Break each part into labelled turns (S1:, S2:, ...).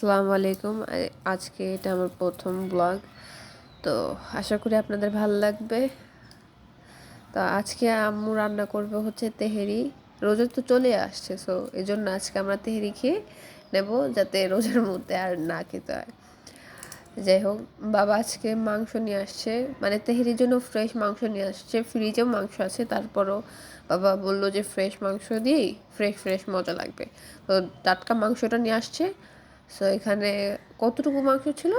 S1: আসসালামু আলাইকুম। আজকে এটা আমার প্রথম ব্লগ। তো আশা করি আপনাদের ভালো লাগবে। তো আজকে আম্মু রান্না করবে হচ্ছে তেহেরি। রোজা তো চলে আসছে সো এই জন্য আজকে আমরা তেহেরি খেয়ে নেব যাতে রোজার মধ্যে আর না খেতে হয়। যাই হোক, বাবা আজকে মাংস নিয়ে আসছে। মানে তেহেরির জন্য ফ্রেশ মাংস নিয়ে আসছে। ফ্রিজেও মাংস আছে, তারপরও বাবা বলল যে ফ্রেশ মাংস দিয়েই ফ্রেশ ফ্রেশ মজা লাগবে। তো টাটকা মাংসটা নিয়ে আসছে। সো এখানে কতটুকু মাংস ছিল?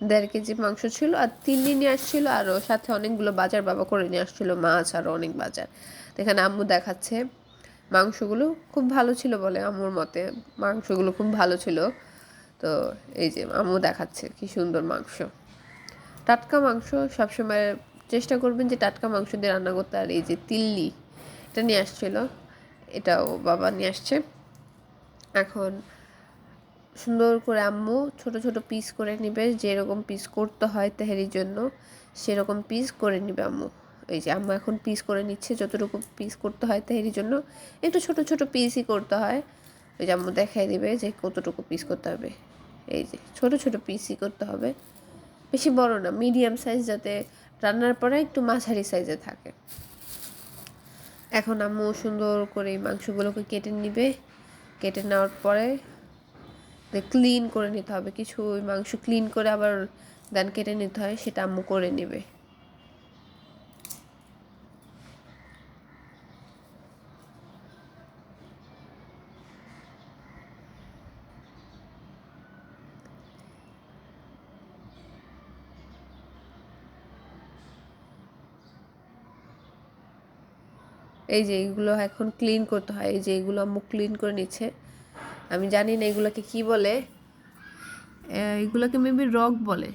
S1: দেড় কেজি। মাংস ছিল আর তিন্নি নিয়ে আসছিল আরও সাথে অনেকগুলো বাজার বাবা করে নিয়ে আসছিল মাছ আরও অনেক বাজার। তো এখানে আম্মু দেখাচ্ছে মাংসগুলো। খুব ভালো ছিল বলে আম্মুর মতে মাংসগুলো খুব ভালো ছিল। তো এই যে আম্মু দেখাচ্ছে কি সুন্দর মাংস। টাটকা মাংস সবসময় চেষ্টা করবেন যে টাটকা মাংস দিয়ে রান্না করতে। আর এই যে তিল্লি এটা নিয়ে আসছিল এটাও বাবা নিয়ে আসছে। এখন সুন্দর করে আম্মু ছোট ছোট পিস করে নিবে, যেরকম পিস করতে হয় তেহারির জন্য, সেরকম পিস করে নিবে আম্মু। এই যে আম্মু এখন পিস করে নিচ্ছে, যতটুকু পিস করতে হয় তেহারির জন্য, একটু ছোট ছোট পিসই করতে হয়। ওই যে আম্মু দেখাই দিবে যে কতটুকু পিস করতে হবে। এই যে ছোট ছোট পিসই করতে হবে। বেশি বড় না মিডিয়াম সাইজ যাতে রান্নার পরে একটু মাঝারি সাইজে থাকে। এখন আম্মু সুন্দর করে মাংসগুলোকে কেটে নিবে। কেটে নেওয়ার পরে ক্লিন করে নিতে হবে। কিছু মাংস ক্লিন করে আবার দেন কেটে নিতে হয়, সেটা আম্মু করে নেবে। এই যে এইগুলো এখন ক্লিন করতে হয়, এই যে এগুলো আম্মু ক্লিন করে নিচ্ছে। আমি জানি না এগুলোকে কি বলে। এগুলোকে মেবি রক বলে।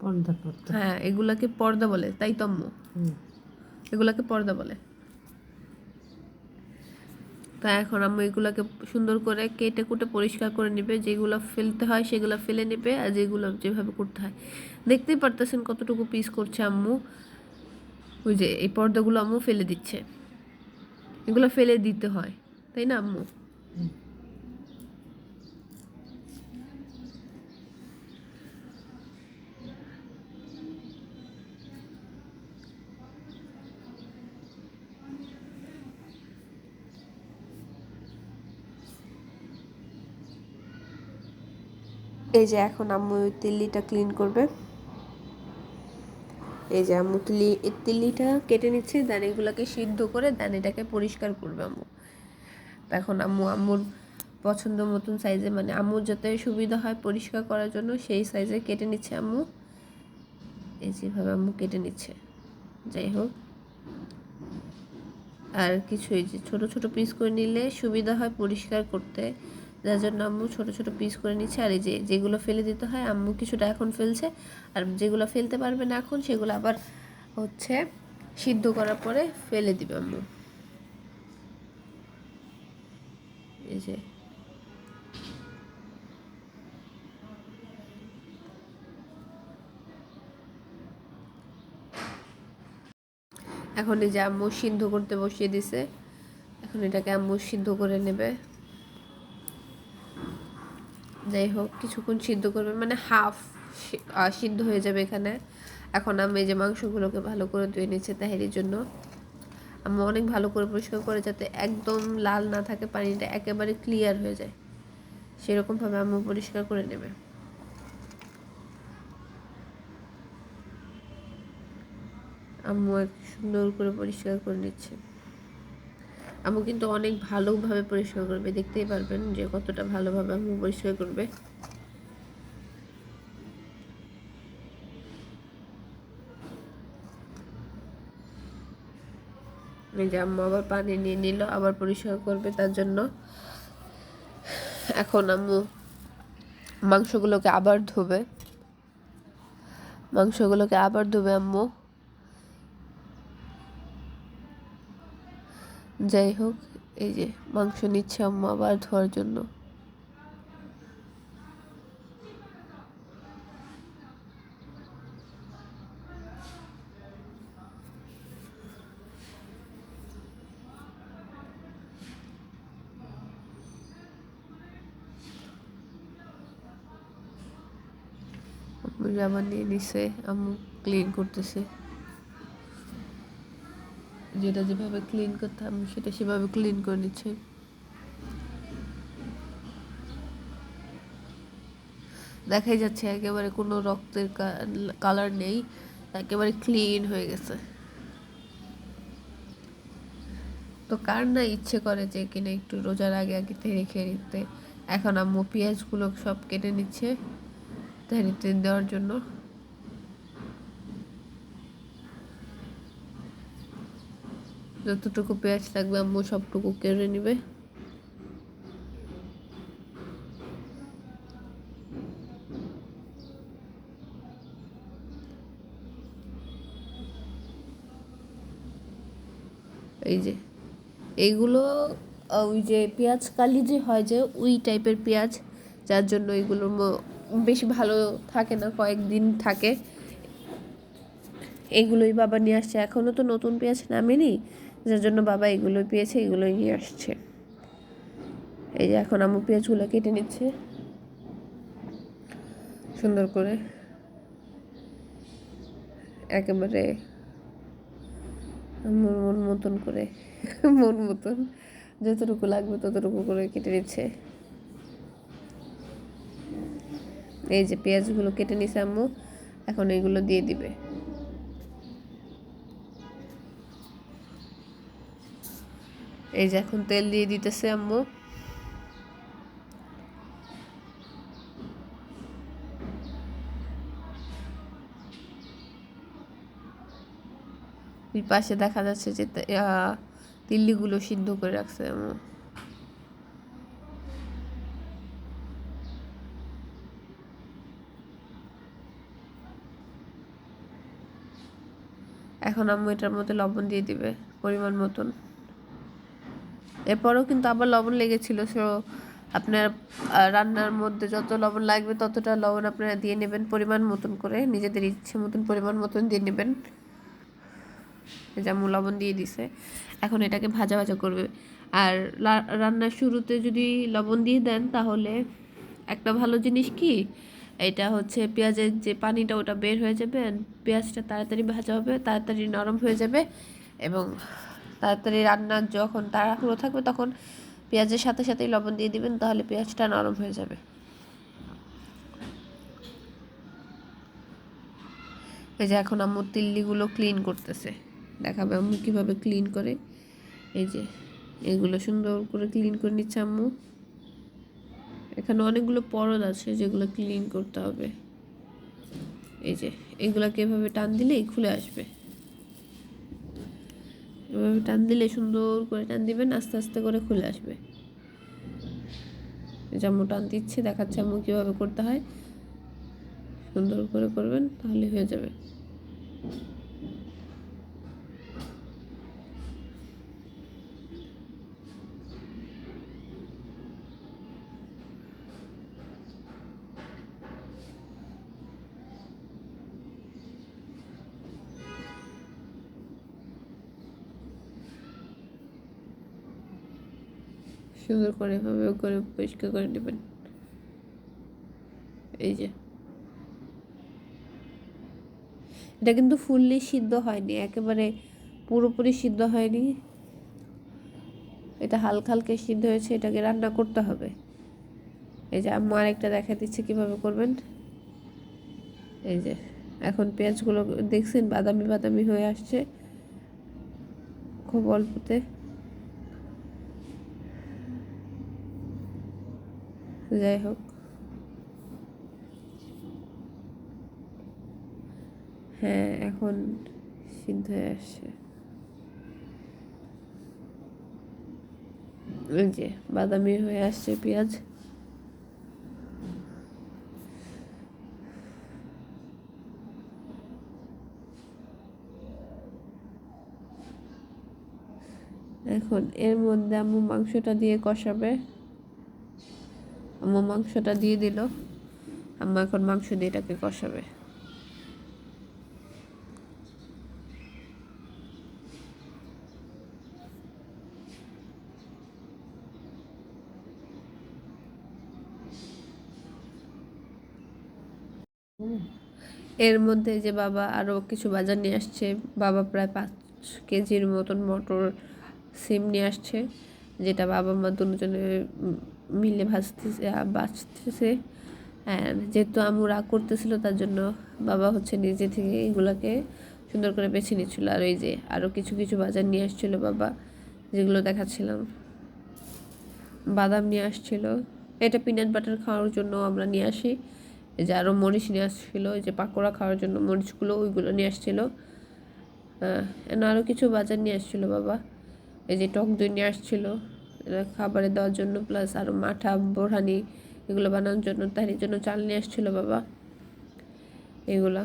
S2: পর্দা পর্দা।
S1: হ্যাঁ এগুলাকে পর্দা বলে তাই তো। এগুলাকে পর্দা বলে। তা এখন আম্মু এগুলাকে সুন্দর করে কেটে কুটে পরিষ্কার করে নেবে যেগুলো ফেলতে হয় সেগুলো ফেলে নেবে আর যেগুলো যেভাবে করতে হয়। দেখতেই পারতেছেন কতটুকু পিস করছে আম্মু। ওই যে এই পর্দাগুলো আম্মু ফেলে দিচ্ছে। এগুলো ফেলে দিতে হয় তাই না আম্মু? এই যে এখন আম্মু তিল্লিটা ক্লিন করবে। এই যে আম্মু তিল্লি তিল্লিটা কেটে নিচ্ছে দেন এগুলোকে সিদ্ধ করে দেন এটাকে পরিষ্কার করবে আম্মু। এখন আম্মু, আম্মুর পছন্দ মতন সাইজে মানে আম্মুর যাতে সুবিধা হয় পরিষ্কার করার জন্য, সেই সাইজে কেটে নিচ্ছে আম্মু। এই যেভাবে আম্মু কেটে নিচ্ছে। যাই হোক। আর কিছু এই যে ছোট ছোট পিস করে নিলে সুবিধা হয় পরিষ্কার করতে। যার জন্য আম্মু ছোট ছোট পিস করে নিচ্ছে। আর এই যে যেগুলো ফেলে দিতে হয়, আম্মু কিছুটা এখন ফেলছে। আর যেগুলো ফেলতে পারবে না এখন, সেগুলো আবার হচ্ছে সিদ্ধ করার পরে ফেলে দিবে আম্মু। এই যে। এখন এই যে আম্মু সিদ্ধ করতে বসিয়ে দিছে। এখন এটাকে আম্মু সিদ্ধ করে নেবে। যাই হোক, কিছুক্ষণ সিদ্ধ করবে মানে হাফ সিদ্ধ হয়ে যাবে এখানে। এখন আমি যে মাংসগুলোকে ভালো করে ধুয়ে নিচ্ছে তাহেরির জন্য। আমি অনেক ভালো করে পরিষ্কার করে যাতে একদম লাল না থাকে, পানিটা একেবারে ক্লিয়ার হয়ে যায়। সেরকমভাবে আম্মু পরিষ্কার করে নেবে। আম্মু এক সুন্দর করে পরিষ্কার করে নিচ্ছে। আম্মু কিন্তু অনেক ভালোভাবে পরিষ্কার করবে, দেখতেই পারবেন যে কতটা ভালোভাবে আম্মু পরিষ্কার করবে। যে আম্মু আবার পানি নিয়ে নিল, আবার পরিষ্কার করবে তার জন্য। এখন আম্মু মাংসগুলোকে আবার ধোবে। মাংসগুলোকে আবার ধোবে আম্মু। যাই হোক, এই যে মাংস নিচ্ছে আম্মা আবার ধোয়ার জন্য। আবার নিয়ে নিছে, আম্মু ক্লিন করতেছে। যেটা যেভাবে ক্লিন করতাম সেটা সেভাবে ক্লিন করে নিচ্ছে। দেখাই যাচ্ছে একেবারে কোনো রক্তের কালার নেই, একেবারে ক্লিন হয়ে গেছে। তো কার না ইচ্ছে করে যে কিনা একটু রোজার আগে আগে খেয়ে নিতে? এখন আম্মু পেঁয়াজগুলো সব কেটে নিচ্ছে তেহারিতে দেওয়ার জন্য। যতটুকু পেঁয়াজ থাকবে আম্মু সবটুকু কেড়ে নিবে। এই যে, এইগুলো ওই যে পেঁয়াজ কালি যে হয় যে, ওই টাইপের পেঁয়াজ, যার জন্য এগুলো বেশি ভালো থাকে না, কয়েকদিন থাকে। এগুলোই বাবা নিয়ে আসছে। এখনও তো নতুন পেঁয়াজ নামেনি। যার জন্য বাবা এগুলোই পেয়েছে এগুলোই নিয়ে আসছে। এই যে এখন আমু পেঁয়াজগুলো কেটে নিচ্ছে। সুন্দর করে একেবারে মন মন মতন করে, মন মতন যতটুকু লাগবে ততটুকু করে কেটে নিচ্ছে। এই যে পেঁয়াজগুলো কেটে নিছে আম্মু, এখন এগুলো দিয়ে দিবে। এই যে এখন তেল দিয়ে দিতেছে আম্মু। পাশে দেখা যাচ্ছে যে তিল্লিগুলো সিদ্ধ করে রাখছে আম্মু। এখন আম্মু এটার মধ্যে লবণ দিয়ে দিবে, পরিমাণ মতন। এরপরেও কিন্তু আবার লবণ লেগেছিল সো আপনার রান্নার মধ্যে যত লবণ লাগবে ততটা লবণ আপনারা দিয়ে নেবেন পরিমাণ মতন করে, নিজেদের ইচ্ছে মতন পরিমাণ মতন দিয়ে নেবেন। যেমন লবণ দিয়ে দিছে, এখন এটাকে ভাজা ভাজা করবে। আর রান্নার শুরুতে যদি লবণ দিয়ে দেন তাহলে একটা ভালো জিনিস কি? এটা হচ্ছে পেঁয়াজের যে পানিটা ওটা বের হয়ে যাবে, পেঁয়াজটা তাড়াতাড়ি ভাজা হবে, তাড়াতাড়ি নরম হয়ে যাবে এবং তাড়াতাড়ি রান্না যখন তাড়াহুড়ো থাকবে তখন পেঁয়াজের সাথে সাথেই লবণ দিয়ে দিবেন, তাহলে পেঁয়াজটা নরম হয়ে যাবে। এই যে এখন আম্মু তিল্লিগুলো ক্লিন করতেছে। দেখাবে আম্মু কীভাবে ক্লিন করে। এই যে এগুলো সুন্দর করে ক্লিন করে নিচ্ছে আম্মু। এখানে অনেকগুলো পরদ আছে যেগুলো ক্লিন করতে হবে। এই যে এগুলাকে এভাবে টান দিলেই খুলে আসবে। এভাবে টান দিলে সুন্দর করে টান দিবেন, আস্তে আস্তে করে খুলে আসবে। জামু টান দিচ্ছে, দেখাচ্ছে আম্মু কীভাবে করতে হয়। সুন্দর করে করবেন, তাহলে হয়ে যাবে। সুন্দর করে এভাবে করে পরিষ্কার করে নেবেন। এই যে। এটা কিন্তু ফুললি সিদ্ধ হয়নি, একেবারে পুরোপুরি সিদ্ধ হয়নি। এটা হালকা হালকা সিদ্ধ হয়েছে, এটাকে রান্না করতে হবে। এই যে আম্মু আরেকটা দেখা দিচ্ছে কীভাবে করবেন। এই যে, এখন পেঁয়াজগুলো দেখছেন, বাদামি বাদামি হয়ে আসছে। খুব অল্পতে। যাই হোক। হ্যাঁ এখন সিদ্ধ হয়ে আসছে। যে, বাদামি হয়ে আসছে পেঁয়াজ। এখন এর মধ্যে আম্মু মাংসটা দিয়ে কষাবে। আম্মু মাংসটা দিয়ে দিল। আম্মা এখন মাংস দিয়ে এটাকে কষাবে। এর মধ্যে যে বাবা আরও কিছু বাজার নিয়ে আসছে, বাবা প্রায় পাঁচ কেজির মতন মটর সিম নিয়ে আসছে, যেটা বাবা মা দুজনে মিলে ভাজতেছে বাঁচতেছে। অ্যান্ড যেহেতু আমু রাগ করতেছিল, তার জন্য বাবা হচ্ছে নিজে থেকে এগুলোকে সুন্দর করে বেছে নিচ্ছিল। আর ওই যে আরও কিছু কিছু বাজার নিয়ে আসছিল বাবা, যেগুলো দেখাচ্ছিলাম। বাদাম নিয়ে আসছিল। এটা পিনাট বাটার খাওয়ার জন্য আমরা নিয়ে আসি। এই যে আরও মরিচ নিয়ে আসছিল, এই যে পাকোড়া খাওয়ার জন্য মরিচগুলো, ওইগুলো নিয়ে আসছিল। আরও কিছু বাজার নিয়ে আসছিল বাবা। এই যে টক দই নিয়ে আসছিল। খাবারে দেওয়ার জন্য প্লাস আরও মাঠা, বোরহানি এগুলো বানানোর জন্য তার জন্য চাল নিয়ে আসছিল বাবা। এগুলা।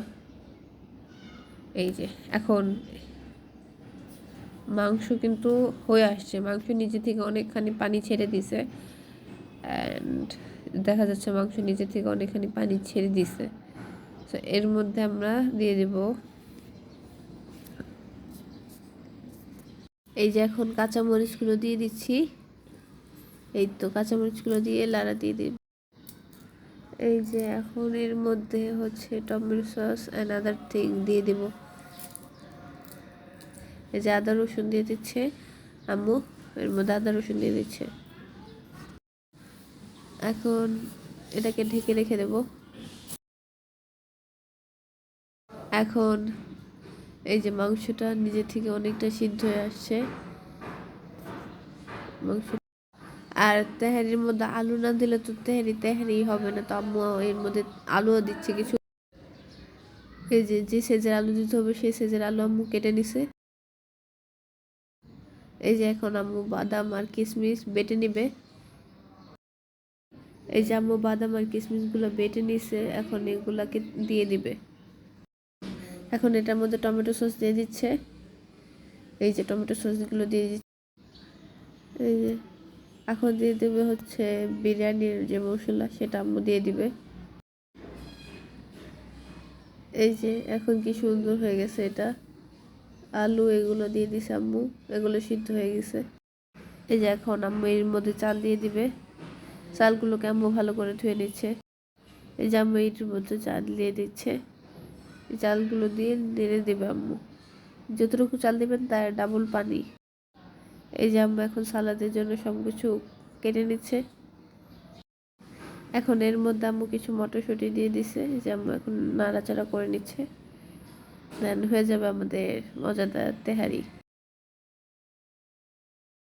S1: এই যে, এখন মাংস কিন্তু হয়ে আসছে। মাংস নিজে থেকে অনেকখানি পানি ছেড়ে দিছে। অ্যান্ড দেখা যাচ্ছে মাংস নিজে থেকে অনেকখানি পানি ছেড়ে দিছে। তো এর মধ্যে আমরা দিয়ে দেব এই যে এখন কাঁচামরিচগুলো দিয়ে দিচ্ছি। এই তো কাঁচামরিচগুলো দিয়ে লাড়া দিয়ে দিই। এই যে এখন এর মধ্যে হচ্ছে tomato sauce and other thing দিয়ে দেব। এই যে আদা রসুন দিয়ে দিচ্ছে আম্মু, এর মধ্যে আদা রসুন দিয়ে দিচ্ছে। এখন এটাকে ঢেকে রেখে দেব। এখন এই যে মাংসটা নিজে থেকে অনেকটা সিদ্ধ হয়ে আসছে। মাংস আর তেহারির মধ্যে আলু না দিলে তো তেহারি তেহারি হবে না। তো আম্মু এর মধ্যে আলুও দিচ্ছে কিছু। এই যে যে সেজের আলু দিতে হবে, সেই সেজের আলু আম্মু কেটে নিছে। এই যে এখন আম্মু বাদাম আর কিশমিশ বেটে নিবে। এই যে আম্মু বাদাম আর কিশমিশগুলো বেটে নিছে, এখন এগুলাকে দিয়ে দিবে। এখন এটার মধ্যে টমেটো সস দিয়ে দিচ্ছে। এই যে টমেটো সসগুলো দিয়ে দিচ্ছে। এই যে এখন দিয়ে দেবে হচ্ছে বিরিয়ানির যে মশলা, সেটা আম্মু দিয়ে দিবে। এই যে, এখন কি সুন্দর হয়ে গেছে এটা। আলু এগুলো দিয়ে দিছে আম্মু, এগুলো সিদ্ধ হয়ে গেছে। এই যে এখন আম্মু এর মধ্যে চাল দিয়ে দিবে। চালগুলোকে আম্মু ভালো করে ধুয়ে নিচ্ছে। এই যে আম্মু এটির মধ্যে চাল দিয়ে দিচ্ছে। চালগুলো দিয়ে নেড়ে দেবে আম্মু। যতটুকু চাল দেবেন তার ডাবল পানি। এই যে আম্মা এখন সালাদের জন্য সব কিছু কেটে নিচ্ছে। এখন এর মধ্যে আম্মু কিছু মটরশুঁটি দিয়ে দিছে। এই যে আম্মু এখন নাড়াচাড়া করে নিচ্ছে। দেন হয়ে যাবে আমাদের মজাদার তেহারি।